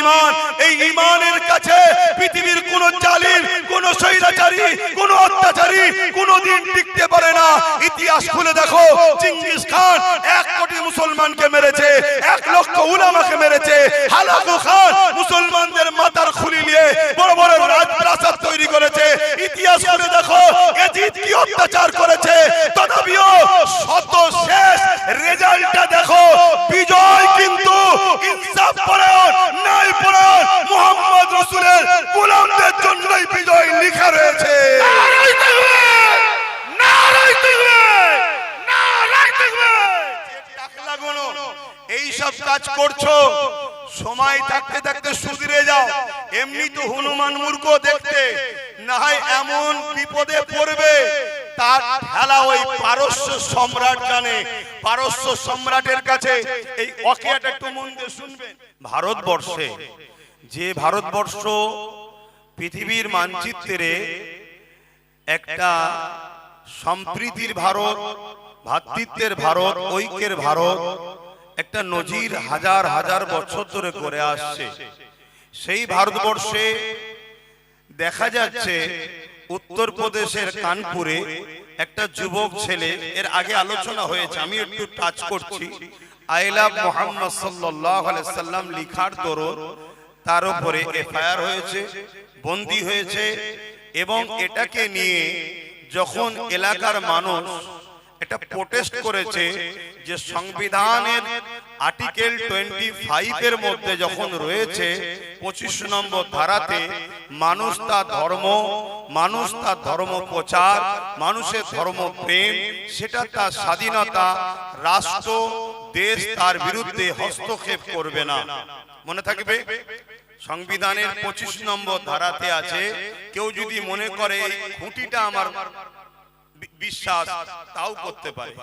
ইমান। এই ইমানের কাছে পৃথিবীর কোন জালিম, কোন সৈরাচারী কোন অত্যাচারী কোনদিন টিকতে পারে না। ইতিহাস খুলে দেখো চিঙ্গিস খান এক কোটি মুসলমানকে মেরেছে, এক লক্ষ উলামাকে মেরেছে, হালাকু খান মুসলমানদের মাথার খুলি নিয়ে বড় বড় রাজপ্রাসাদ তৈরি করেছে ইতিহাস খুলে দেখো এজিদ কি অত্যাচার করেছে? তথাপিও শত শেষ রেজাল্টটা দেখো বিজয় কিন্তু ইনসাফ পরায়ণ নাই পরায়ণ মোহাম্মদ রসুলের গোলামদের জন্যই বিজয় লেখা রয়েছে। এই সব কাজ করছ সময় থাকতে থাকতে সুধরে যাও। এমনি তো হনুমান মূর্খ দেখতে। না হয় এমন বিপদে পড়বে। তার খেলা ওই পারস্য সম্রাট জানে। পারস্য সম্রাটের কাছে এই অকিয়াটা একটু মন দিয়ে শুনবেন। ভারতবর্ষে যে ভারতবর্ষ পৃথিবীর মানচিত্রে একটা সম্প্রীতির ভারত ভ্রাতৃত্বের ভারত ঐক্যের ভারত একটা নজির হাজার হাজার বছর ধরে করে আসছে। সেই ভারতবর্ষে দেখা যাচ্ছে উত্তরপ্রদেশের কানপুরে একটা যুবক ছেলে এর আগে আলোচনা হয়েছে আমি একটু টাচ করছি। আইলা মোহাম্মদ সাল্লাম লিখার দরুন তার উপরে এফআইআর হয়েছে বন্দী হয়েছে এবং এটাকে নিয়ে যখন এলাকার মানুষ এটা প্রোটেস্ট করেছে যে সংবিধানের আর্টিকেল টোয়েন্টি ফাইভের মধ্যে যখন রয়েছে, পঁচিশ নম্বর ধারাতে, মানুষ তার ধর্ম, মানুষ তার ধর্ম প্রচার, মানুষের ধর্ম প্রেম, সেটা তার স্বাধীনতা, রাষ্ট্র, দেশ তার বিরুদ্ধে হস্তক্ষেপ করবে না। মনে থাকবে? সংবিধানের পঁচিশ নম্বর ধারাতে আছে, কেউ যদি মনে করে এই খুঁটিটা আমার বিশ্বাস তাও করতে পারে।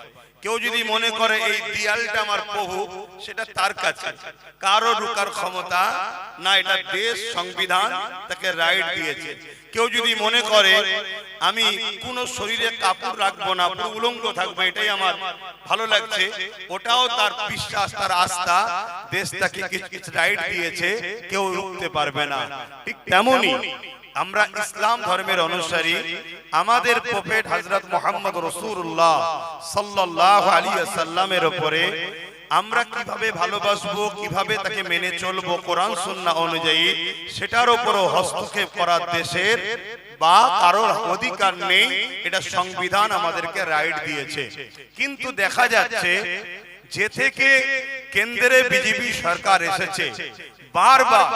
কেউ যদি মনে করে এই দিয়ালটা আমার প্রভু, সেটা তার কাছে। কারও রুকার ক্ষমতা না, এটা দেশ সংবিধান তাকে রাইট দিয়েছে। কেউ যদি মনে করে আমি কোন শরীরে কাপড় রাখব না উলঙ্গ থাকব, এটাই আমার ভালো লাগছে, ওটাও তার বিশ্বাস, তার আস্থা, দেশ তাকে কিছু কিছু রাইট দিয়েছে, কেউ রুখতে পারবে না। ঠিক তেমনই আমরা ইসলাম ধর্মের অনুসারী, আমাদের প্রফেট হযরত মুহাম্মদ রাসূলুল্লাহ সাল্লাল্লাহু আলাইহি সাল্লামের উপরে আমরা কীভাবে ভালোবাসবো, কীভাবে তাকে মেনে চলবো কোরআন, সুন্নাহ অনুযায়ী, সেটার উপরও হস্তক্ষেপ করার দেশের বা কারোর অধিকার নেই, এটা সংবিধান আমাদেরকে রাইট দিয়েছে। কিন্তু দেখা যাচ্ছে যে থেকে কেন্দ্রে বিজেপি সরকার এসেছে, বারবার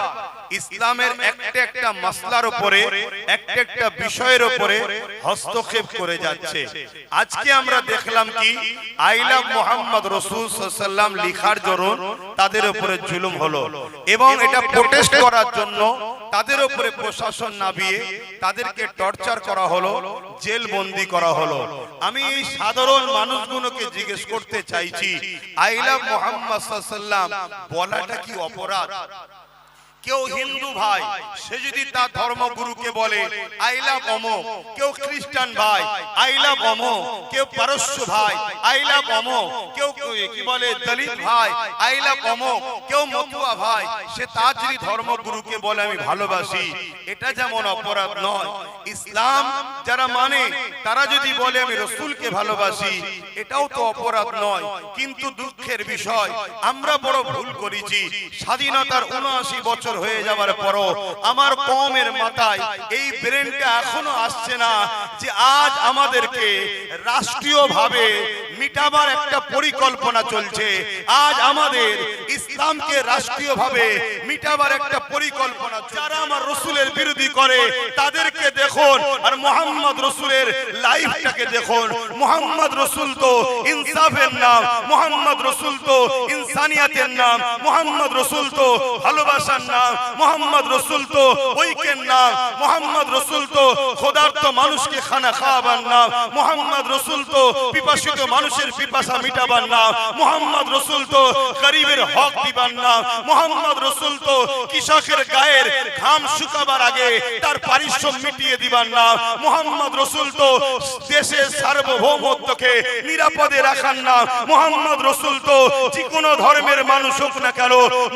ইসলামের একটা একটা মাসলার উপরে, একটা একটা বিষয়ের উপরে হস্তক্ষেপ করে যাচ্ছে। আজকে আমরা দেখলাম কি, আইলা মোহাম্মদ রসুল সাল্লাম লিখার জরুন তাদের উপরে জুলুম হলো এবং এটা প্রোটেস্ট করার জন্য তাদের উপরে প্রশাসন নামিয়ে তাদেরকে টর্চার করা হলো, জেল বন্দি করা হলো। আমি এই সাধারণ মানুষগুলোকে জিজ্ঞেস করতে চাইছি, আইলা মোহাম্মদ সাল্লাম বলাটা কি অপরাধ? কেউ হিন্দু ভাই সে যদি তার ধর্মগুরুকে বলে আই লাভ অমো কেউ খ্রিস্টান ভাই আই লাভ অমো কেউ পারস্য ভাই আই লাভ অমো কেউ কি বলে দলিত ভাই আই লাভ অমো কেউ মতুয়া ভাই সে তার যদি ধর্মগুরুকে বলে আমি ভালোবাসি এটা যেমন অপরাধ নয়। ইসলাম যারা মানে তারা যদি বলে আমি রসুলকে ভালোবাসি এটাও তো অপরাধ নয়। কিন্তু দুঃখের বিষয় আমরা বড় ভুল করেছি। স্বাধীনতার উনআশি বছর হয়ে যাওয়ার পরও আমার কমের মাথায় এই ব্রেনটা এখনও আসছে না যে আজ আমাদেরকে রাষ্ট্রীয়ভাবে মিটাবার একটা পরিকল্পনা চলছে। আজ আমাদের ইসলামকে রাষ্ট্রীয়ভাবে মিটাবার একটা পরিকল্পনা যারা আমার রসুলের বিরোধী করে, তাদেরকে দেখুন। আর মোহাম্মদ রসুলের লাইফটাকে দেখুন। মোহাম্মদ রসুল তো ইনসাফের নাম, মোহাম্মদ রসুল তো ইনসানিয়াতের নাম, মোহাম্মদ রসুল তো ভালোবাসার নাম, মোহাম্মদ রসুল তো ঐক্যের নাম, মোহাম্মদ রসুল তো খোদার্থ মানুষকে খানা খাওয়াবার নাম, মোহাম্মদ রসুল তো পিপাসিত মানুষ মানুষের পিপাসা মিটাবার নাম মোহাম্মদ রসুল তো গরিবের হক দিবার নাম মোহাম্মদ রসুল তো কৃষকের গায়ের ঘাম শুকাবার আগে তার পারিশ্রম মিটিয়ে দিবার নাম মোহাম্মদ রসুল তো দেশের সার্বভৌমত্বকে নিরাপদে রাখার নাম মোহাম্মদ রসুল তো যে কোনো ধর্মের মানুষ হোক না কেন,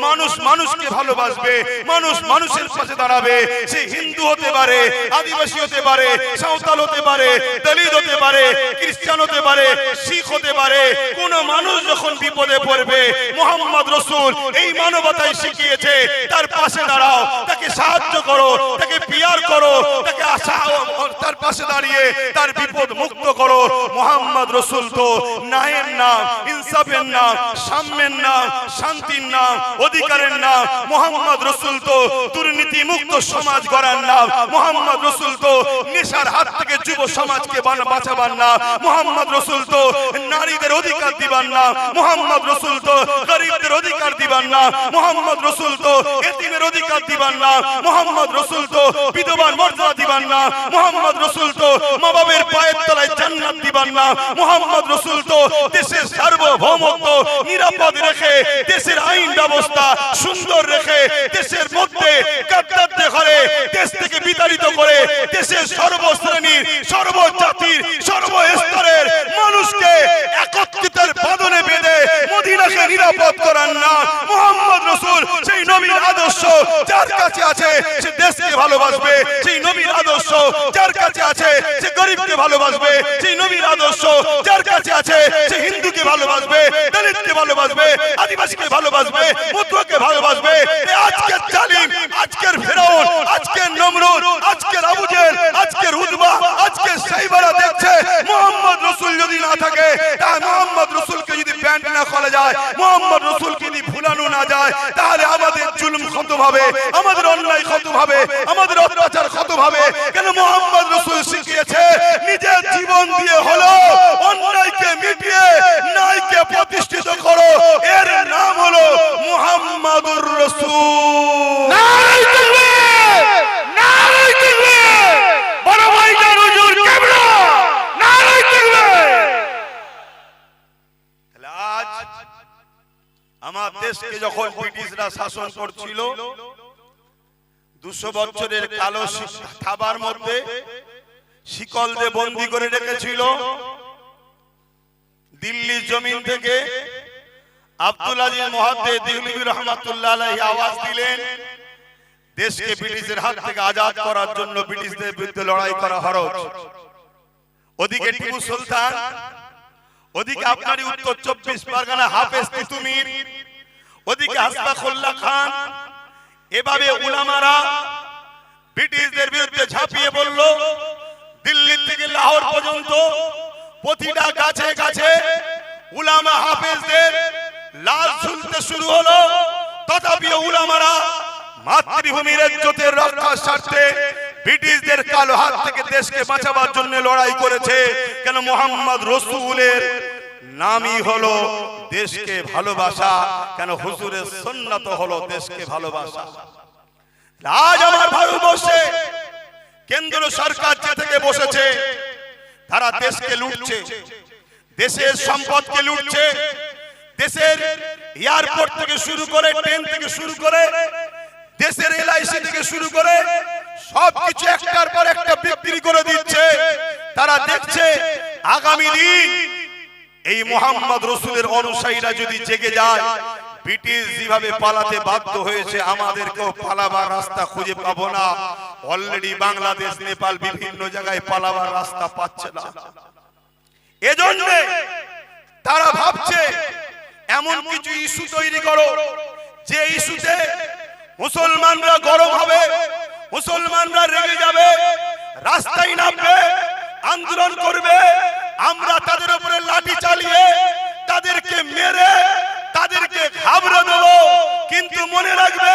মানুষ মানুষকে ভালোবাসবে, মানুষ মানুষের পাশে দাঁড়াবে। সে হিন্দু হতে পারে, আদিবাসী হতে পারে, সাঁওতাল হতে পারে, দলিত হতে পারে, খ্রিস্টান হতে পারে, শিখ হতে পারে। কোন মানুষ যখন বিপদে পড়বে, মোহাম্মদ রসুল এই মানবতাই শিখিয়েছে, তার পাশে দাঁড়াও, তাকে সাহায্য করো, তাকে পিয়ার করো, তাকে তার পাশে দাঁড়িয়ে তার বিপদ মুক্ত করো। মোহাম্মদ রসুল তো নায়ের নাম, ইনসাফের নাম, সাম্যের নাম, শান্তির নাম, অধিকারের নাম, মোহাম্মদ রসুল তো দুর্নীতি মুক্ত সমাজ গড়ার নাম, মোহাম্মদ রসুল তো নেশার হাত থেকে যুব সমাজকে বাঁচাবার নাম, মোহাম্মদ রসুল তো নারীদের অধিকার দিবার না, মোহাম্মদ রসুল তো গরিবদের অধিকার দিবার না, মোহাম্মদ রসুল তো এতিমের অধিকার দিবার না, মোহাম্মদ রসুল তো বিধবার মর্যাদা দিবার না, মোহাম্মদ রসুল তো মা বাবের পায়ের তলায় জান্নাত দিবার না, মোহাম্মদ রসুল তো দেশের সার্বভৌমত্ব নিরাপদ রেখে, দেশের আইন ব্যবস্থা সুন্দর রেখে, দেশের মধ্যে গাদ্দারদের ঘরে, দেশ থেকে বিতাড়িত করে, দেশের সর্বশ্রেণীর, সর্বজাতির, সর্বস্তরের একত্রিতের বাঁধনে বেঁধে মদিনাকে নিরাপদ করার না। মোহাম্মদ রসুল সেই নবীর আদর্শ যার কাছে আছে, সে দেশকে ভালোবাসবে। সেই নবীর আদর্শ যার কাছে আছে, সে গরিবকে ভালোবাসবে। সেই নবীর আদর্শ যার কাছে আছে, সে হিন্দুকে ভালোবাসবে, দলিতকে ভালোবাসবে, আদিবাসীকে ভালোবাসবে, মতুয়াকে ভালোবাসবে। আজকের জালিম, আজকের ফেরাউন আজকের নমরুদ আজকের আবু জেহেল আজকের উদবা আজকের সাইবারা দেখছে মোহাম্মদ রসুল যদি না থাকে তা মোহাম্মদ রসুলকে যদি প্যান্ট না খোলা যায়, মোহাম্মদ রসুলকে যদি ভুলানো না যায়, তাহলে আমাদের জুলুম খতম হবে আমাদের অন্যায় খতম হবে আমাদের অত্যাচার খতম হবে কেন মোহাম্মদ রসুল শিখিয়েছে, নিজের জীবন দিয়ে হলো অন্যায়কে মিটিয়ে ন্যায়কে প্রতিষ্ঠিত করো। এর নাম হলো মোহাম্মদুর রসুল। দেশকে যখন ব্রিটিশরা শাসন করছিল দুশো বছরের কালো থাবার মধ্যে শিকল দিয়ে বন্দি করে রেখেছিল। দিল্লি জমিন থেকে আব্দুল আজিজ মহাদ্দে দিল্লি রহমাতুল্লাহ আওয়াজ দিলেন দেশকে ব্রিটিশের হাত থেকে আজাদ করার জন্য ব্রিটিশদের বিরুদ্ধে লড়াই করা হরজ। ওদিকে টিপু সুলতান ওদিকে আপনারই উত্তর চব্বিশ পরগনা হাফেজ তিতুমির ওদিকে হাসবাখুল্লাহ খান। এভাবে উলামারা ব্রিটিশদের বিরুদ্ধে ঝাঁপিয়ে পড়ল। দিল্লি থেকে লাহোর পর্যন্ত প্রতিটা গাছে গাছে উলামা হাফেজদের লাল ঝুলতে শুরু হলো। তথাপিও উলামারা মাতৃভূমির ইজ্জতের রক্ষার স্বার্থে ব্রিটিশদের কালো হাত থেকে দেশকে বাঁচাবার জন্য লড়াই করেছে। কেন মোহাম্মদ রসুলের নামই হলো দেশকে ভালোবাসা কেন হুজুরের সন্ন্যত হলো দেশকে ভালোবাসা। আজ আমার ভারতবর্ষে কেন্দ্র সরকার যে থেকে বসেছে তারা দেশকে লুটছে। দেশের সম্পদকে লুটছে। দেশের এয়ারপোর্ট থেকে শুরু করে ট্রেন থেকে শুরু করে দেশের এলআইসি থেকে শুরু করে সবকিছু একটার পর একটা বিক্রি করে দিচ্ছে। তারা দেখছে আগামী দিন এই মোহাম্মদ রসুলের অনুসারীরা যদি জেগে যায়, ব্রিটিশ যেভাবে পালাতে বাধ্য হয়েছে, আমাদেরকেও পালাবার রাস্তা খুঁজে পাবো না। অলরেডি বাংলাদেশ, নেপাল বিভিন্ন জায়গায় পালাবার রাস্তা পাচ্ছে না। এজন্য তারা ভাবছে, এমন কিছু ইস্যু তৈরি করো, যে ইস্যুতে মুসলমানরা গরম হবে, মুসলমানরা রেগে যাবে, রাস্তায় নামবে, আন্দোলন করবে আমরা তাদের উপরে লাঠি চালিয়ে তাদেরকে মেরে, তাদেরকে ঘাবড়ে দেব। কিন্তু মনে রাখবে,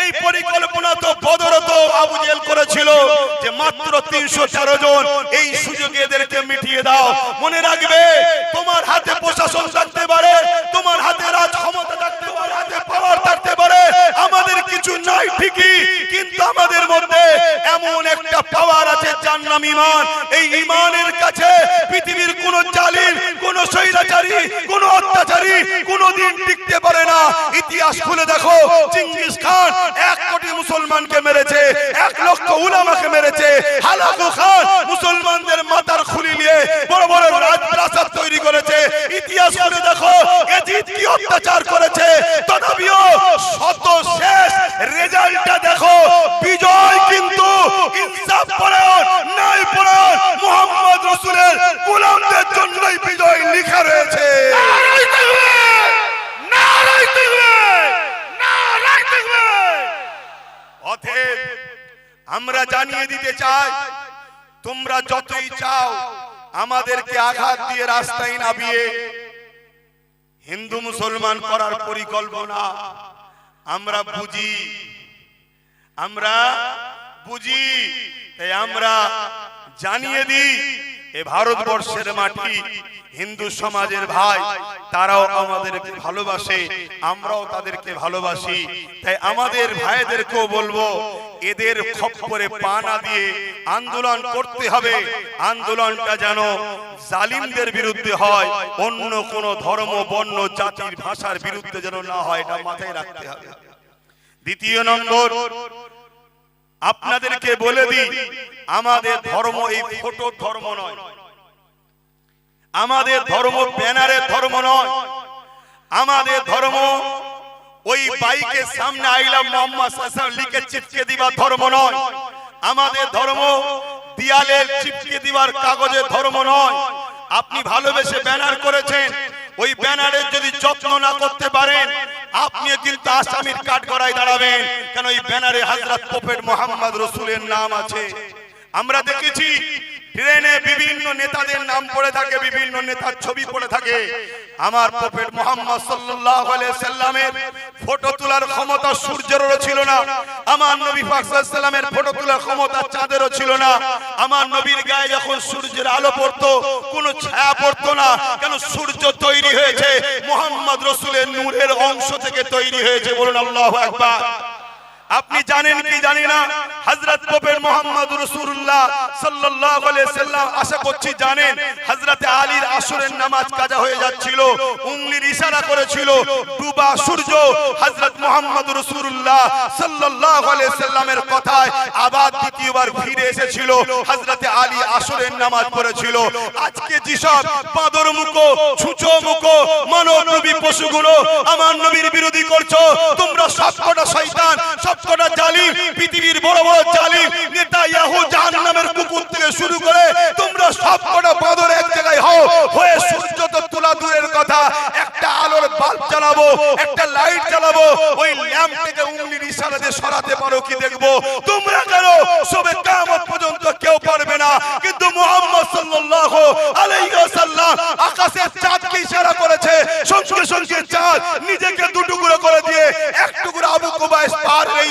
এই পরিকল্পনা তো বদরত আবু জেল করেছিল যে মাত্র তিনশো তেরো জন এই সুযোগে এদেরকে মিটিয়ে দাও। মনে রাখবে, তোমার হাতে প্রশাসন থাকতে পারে, তোমার হাতে রাজ ক্ষমতা থাকতে পারে হাতে পাওয়ার থাকতে পারে, আমাদের কিছু নাই ঠিকই, কিন্তু আমাদের মধ্যে এমন একটা পাওয়ার আছে, যার নাম ইমান। এই ইমানের কোন অত্যাচারী কোনদিন টিকতে পারে না। ইতিহাস খুলে দেখো চিঙ্গিস খান এক কোটি মুসলমানকে মেরেছে, এক লক্ষ উলামাকে মেরেছে, হালাকু খান মুসলমানদের মাথার খুলি নিয়ে বড় বড় রাজপ্রাসাদ তৈরি করেছে। ইতিহাস খুলে দেখো, এজিদ কি অত্যাচার করেছে? তথাপিও শত শেষ রেজাল্টটা দেখো বিজয় কিন্তু ইনসাফ পরায়ণ নাই পরায়ণ মোহাম্মদ রসুলের গোলামদের জন্যই বিজয় লিখা রয়েছে নারাই থাকবে নারাই থাকবে নারাই থাকবে অতএব আমরা চাই। তোমরা যতই চাও, আমাদেরকে আঘাত দিয়ে রাস্তায় নামিয়ে হিন্দু মুসলমান করার পরিকল্পনা আমরা বুঝি। আমরা বুঝি। তাই আমরা জানিয়ে দিই, এ ভারতবর্ষের মাটি হিন্দু সমাজের ভাই, তারাও আমাদেরকে ভালোবাসে, আমরাও তাদেরকে ভালোবাসি। তাই আমাদের ভাইদেরকেও বলব এদের খপ্পরে পা না দিয়ে আন্দোলন করতে হবে। আন্দোলনটা যেন জালিমদের বিরুদ্ধে হয়, অন্য কোন ধর্ম, বর্ণ, জাতির ভাষার বিরুদ্ধে যেন না হয়, এটা মাথায় রাখতে হবে। দ্বিতীয় নম্বর, আপনাদেরকে বলে দিই, আমাদের ধর্ম এই ফটো ধর্ম নয়। আমাদের ধর্ম ব্যানারের ধর্ম নয়। আমাদের ধর্ম ওই বাইকের সামনে আইলাম মোহাম্মদ লিখে চিপকে দিবার ধর্ম নয়। আমাদের ধর্ম দিয়ালে চিপকে দিবার কাগজের ধর্ম নয়। আপনি ভালোবেসে ব্যানার করেছেন। ওই ব্যানারের যদি যত্ন না করতে পারেন আপনি কিন্তু আসামির কাঠ গড়ায় দাঁড়াবেন। কেন ওই ব্যানারে হযরত প্রফেট মোহাম্মদ রসুলের নাম আছে। আমরা দেখেছি ট্রেনে বিভিন্ন নেতাদের নাম পড়ে থাকে, বিভিন্ন নেতার ছবি পড়ে থাকে। আমার প্রফেট মোহাম্মদ সাল্লাল্লাহু আলাইহি সাল্লামের ফটো তোলার ক্ষমতা সূর্যেরও ছিল না, আমার নবী পাক সাল্লামের ফটো তোলার ক্ষমতা চাঁদেরও ছিল না। আমার নবীর গায়ে যখন সূর্যের আলো পড়তো, কোনো ছায়া পড়তো না, কেন সূর্য তৈরি হয়েছে, মোহাম্মদ রসুলের নূরের অংশ থেকে তৈরি হয়েছে, বলুন আল্লাহু আকবার। আপনি জানেন কি জানি না? হযরত প্রফেট মোহাম্মদ আলাইহি সাল্লাম, আশা করছি জানেন, হযরত আলীর আসরের নামাজ কাজা হয়ে যাচ্ছিল উংলির ইশারা করেছিল, ডুবা সূর্য হযরত মোহাম্মদ আলাইহি সাল্লামের কথায় আবার দ্বিতীয়বার ফিরে এসেছিল, হযরত আলী আসরের নামাজ পড়েছিল। আজকে যেসব পাদর মুখো, ছুঁচো মুখো, মানব নবী পশুগুলো আমার নবীর বিরোধী করছ, তোমরা সবকটা শয়তান সবকটা জালিম পৃথিবীর বড় বড় জালিম নেতা ইয়াহু জাহান্নামের কুকুর থেকে শুরু করে তোমরা সবকটা বাদর এক জায়গায় হও, হয়ে সূর্য তো তোলা দূরের কথা। একটা আলোর বাল্ব জ্বালাবো, একটা লাইট জ্বালাবো, ওই ল্যাম্প থেকে উংলির ইশারাতে সরাতে পারো কি দেখব? তোমরা কেন সবে কিয়ামত পর্যন্ত কেউ পারবে না। কিন্তু মুহাম্মদ সাল্লাল্লাহু আলাইহি ওয়াসাল্লাম আকাশের চাঁদকে ইশারা করেছে, সঙ্গে সঙ্গে চাঁদ নিজেকে দুটুকরো করে দিয়ে এক টুকরো আর এই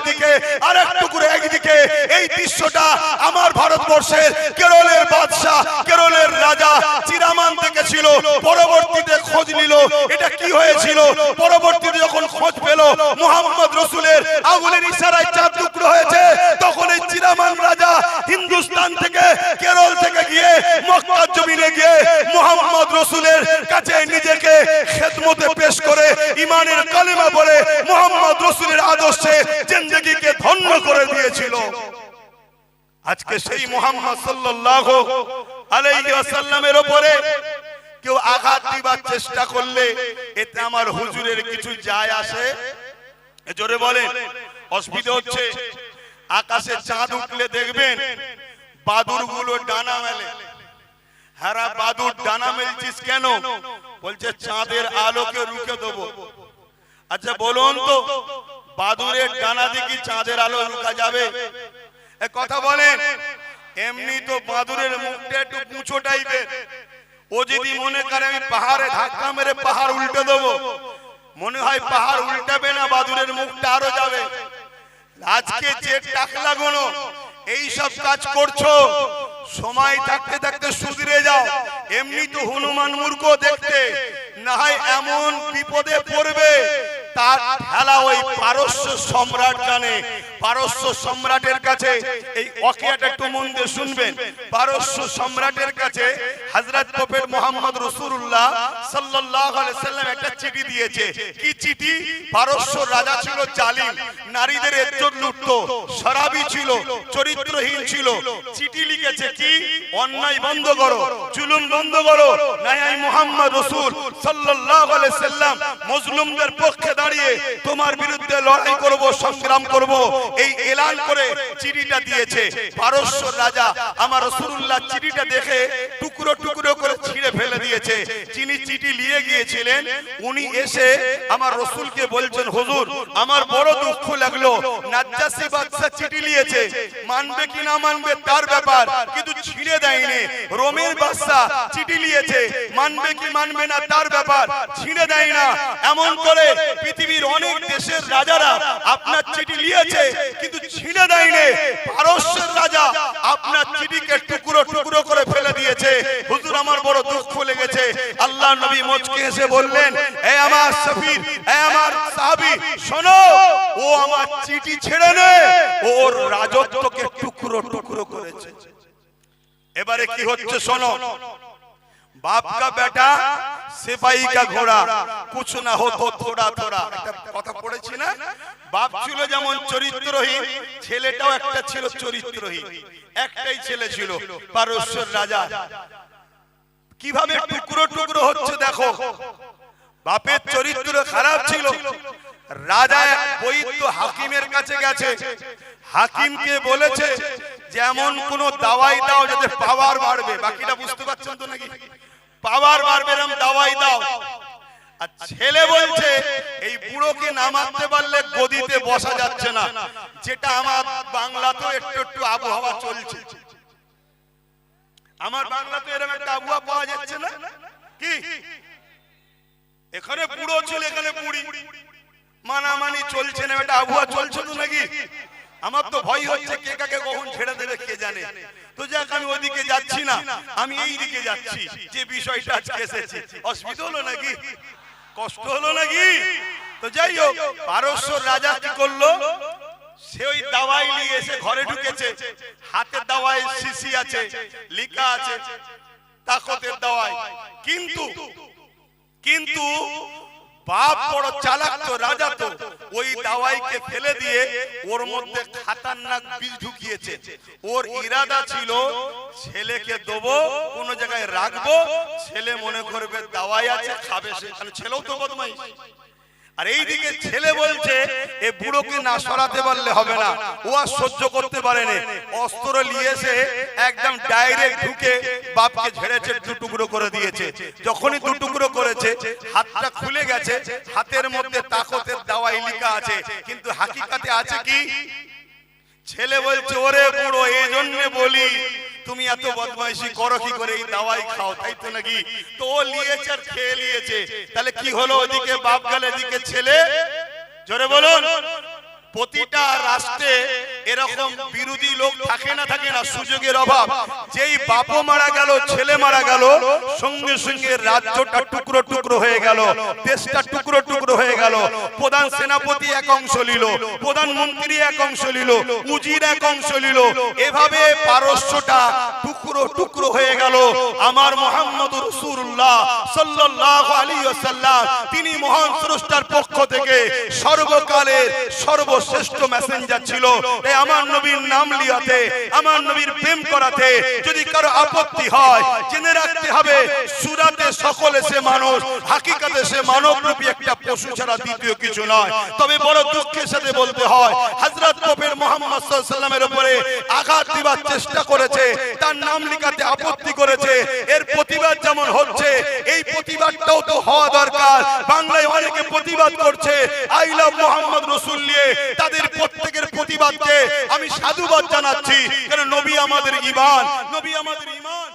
আমার ভারতবর্ষের কেরলের মুহাম্মদ উপরে কেউ আঘাত দিবার চেষ্টা করলে এতে আমার হুজুরের কিছু যায় আসে? জোরে অসুবিধা হচ্ছে আকাশে চাঁদ উঠলে দেখবেন বাদুরগুলো ডানা মেলে। হারা বাদুর ডানা মেলছিস কেন? বলছে, চাঁদের আলোকে রুখে দেবো। আচ্ছা বলুন তো, বাদুরের ডানা কি চাঁদের আলো রুখা যাবে? কথা বলেন। এমনি তো বাদুরের মুখটা একটু পুঁচো টাইপের। ও যদি মনে করে আমি পাহাড়ে ধাক্কা মেরে পাহাড় উল্টে দেবো, মনে হয় পাহাড় উল্টাবে না, বাদুরের মুখটা আরও যাবে। আজকে যে টাকলা গুলো এই সব কাজ করছ, সময় থাকতে থাকতে সুধরে যাও। এমনি তো হনুমান মূর্খ দেখতে, না হয় এমন বিপদে পড়বে তার ঠেলা ওই পারস্য সম্রাট জানে। পারস্য সম্রাটের কাছে এই অকিয়াটা একটু মন দিয়ে শুনবেন। পারস্য সম্রাটের কাছে হযরত প্রফেট মোহাম্মদ রাসূলুল্লাহ সাল্লাল্লাহু আলাইহি সাল্লাম একটা চিঠি দিয়েছে। কি চিঠি? পারস্য রাজা ছিল জালিম, নারীদের ইজ্জত লুটতো, শরাবী ছিল, চরিত্রহীন ছিল। চিঠি লিখেছে কি? অন্যায় বন্ধ করো, জুলুম বন্ধ করো। নাই মোহাম্মদ রসুল সাল্লাল্লাহু আলাইহি সাল্লাম মজলুমদের পক্ষে দাঁড়িয়ে তোমার বিরুদ্ধে লড়াই করব, সংগ্রাম করব। এই এলান করে চিঠিটা দিয়েছে। পারস্য রাজা আমার রাসূলুল্লাহ চিঠিটা দেখে টুকরো টুকরো করে ছিঁড়ে ফেলে দিয়েছে। যিনি চিঠি নিয়ে গিয়েছিলেন, উনি এসে আমার রসুলকে বলছেন, হুজুর, আমার বড় দুঃখ লাগল। নাজ্জাসী বাদশা চিঠি নিয়েছে মানবে কি না মানবে তার ব্যাপার কিন্তু ছিঁড়ে দেয়নি। রোমের বাদশা চিঠি নিয়েছে মানবে কি মানবে না তার ব্যাপার ছিঁড়ে দেয় না। এমন করে পৃথিবীর অনেক দেশের রাজারা আপনার চিঠি নিয়েছে কিন্তু ছিঁড়ে দেয়নি। পারস্যের রাজা আপনার চিঠিকে টুকরো টুকরো করে ফেলে দিয়েছে। হুজুর, আমার বড় দুঃখ লেগেছে। আল্লাহ নবী মোচকে এসে বললেন, এ আমার সফির, এ আমার সাহাবী, শোনো, ও আমার চিঠি ছেড়ে নে ওর রাজত্বকে টুকরো টুকরো করেছে। এবারে কি হচ্ছে, শোনো। বাপ কা বেটা সেপাই কা ঘোড়া, কিছু না হতো থোড়া থোড়া। কথা পড়েছি না? বাপ ছিল যেমন চরিত্রহীন, ছেলেটাও একটা ছিল চরিত্রহীন। একটাই ছেলে ছিল, পারস্যের রাজা। কীভাবে টুকরো টুকরো হচ্ছে দেখো। বাপের চরিত্র খারাপ ছিল। রাজা বৈদ্য হাকিমের কাছে গেছে। হাকিমকে বলেছে, যেমন কোন দাওয়াই দাও যাতে পাওয়ার বাড়বে। বাকিটা বুঝতে পারছেন তো নাকি? পাওয়ার বাড়বে এরকম দাওয়াই দাও। আর ছেলে বলছে, এই বুড়োকে নামাতে পারলে গদিতে বসা যাচ্ছে না। যেটা আমার বাংলাতেও একটু একটু আবহাওয়া চলছে। আমার বাংলাতে এরকম একটা আবহাওয়া পাওয়া যাচ্ছে না? কি? এখানে বুড়ো ছিল এখানে বুড়ি। মানামানি চলছে না এটা আবহাওয়া চলছে তো নাকি? আমার তো ভয় হচ্ছে কে কাকে কখন ছেড়ে দেবে, কে জানে? তো যাক, আমি ওদিকে যাচ্ছি না। আমি এই দিকে যাচ্ছি। যে বিষয়টা আজকে এসেছে। অসুবিধা হলো নাকি? কষ্ট হলো নাকি? তো যাই হোক পারস্য রাজা কি করল? সে ওই দাওয়াই নিয়ে এসে ঘরে ঢুকেছে। হাতে দাওয়াই শিশি আছে লিখা আছে, তাকতের দাওয়াই কিন্তু কিন্তু বাপ বড় চালাক তো, রাজা তো। ওই দাওয়াইকে ফেলে দিয়ে ওর মধ্যে খাতারনাক বীজ ঢুকিয়েছে। ওর ইরাদা ছিল, ছেলেকে দেবো, কোনো জায়গায় রাখব, ছেলে মনে করবে দাওয়াই আছে, খাবে সেখানে ছেলেও তো বদমাই আর এইদিকে ছেলে বলছে এ বুড়োকে না সরাতে পারলে হবে না। ও আর সহ্য করতে পারেনি অস্ত্র নিয়ে এসে একদম ডাইরেক্ট ঢুকে বাপকে ঝেড়েছে দু টুকরো করে দিয়েছে। যখনই দু টুকরো করেছে হাতটা খুলে গেছে। হাতের মধ্যে তাকতের দাওয়াই লিখা আছে। কিন্তু হাকিকাতে আছে কি? ছেলে বলছে ওরে বুড়ো এই জন্য বলি তুমি এত বদমাইশি করো কি করে? এই দাওয়াই খাও। তাই তো নাকি? তো ও নিয়েছে আর খেয়ে নিয়েছে তাহলে কি হলো ওদিকে বাপ গেল, এদিকে ছেলে? জোরে বলুন। প্রতিটা রাষ্ট্রে এরকম বিরোধী লোক থাকে না থাকে না সুযোগের অভাব। যেই বাপও মারা গেল ছেলে মারা গেল সঙ্গে সঙ্গে রাজ্যটা টুকরো টুকরো হয়ে গেল দেশটা টুকরো টুকরো হয়ে গেল প্রধান সেনাপতি এক অংশ নিল প্রধানমন্ত্রী এক অংশ নিল উজির এক অংশ নিল এভাবে পারস্যটা টুকরো টুকরো হয়ে গেল। আমার মোহাম্মদ রসুল্লাহ সাল্লাল্লাহু আলাইহি ওয়াসাল্লাম তিনি মহান স্রষ্টার পক্ষ থেকে সর্বকালের সর্বশ্রেষ্ঠ মেসেঞ্জার ছিল। আমার নবীর নাম লিয়াতে, আমার নবীর প্রেম করাতে যদি কারও আপত্তি হয়, জেনে রাখতে হবে, সুরাতে সকলে সে মানুষ, হাকিকাতে সে মানব রূপী একটা পশু ছাড়া দ্বিতীয় কিছু নয়। তবে বড় দুঃখের সাথে বলতে হয়, হযরত নবীর মুহাম্মদ সাল্লামের উপরে আঘাত দিবার চেষ্টা করেছে, তার নাম লিখাতে আপত্তি করেছে, এর প্রতিবাদ যেমন হচ্ছে, এই প্রতিবাদটাও তো হওয়া দরকার। বাংলায় অনেকে প্রতিবাদ করছে, আই লাভ মোহাম্মদ রসুল নিয়ে, তাদের প্রত্যেকের প্রতিবাদকে আমি সাধুবাদ জানাচ্ছি কারণ নবী আমাদের ইমান নবী আমাদের ইমান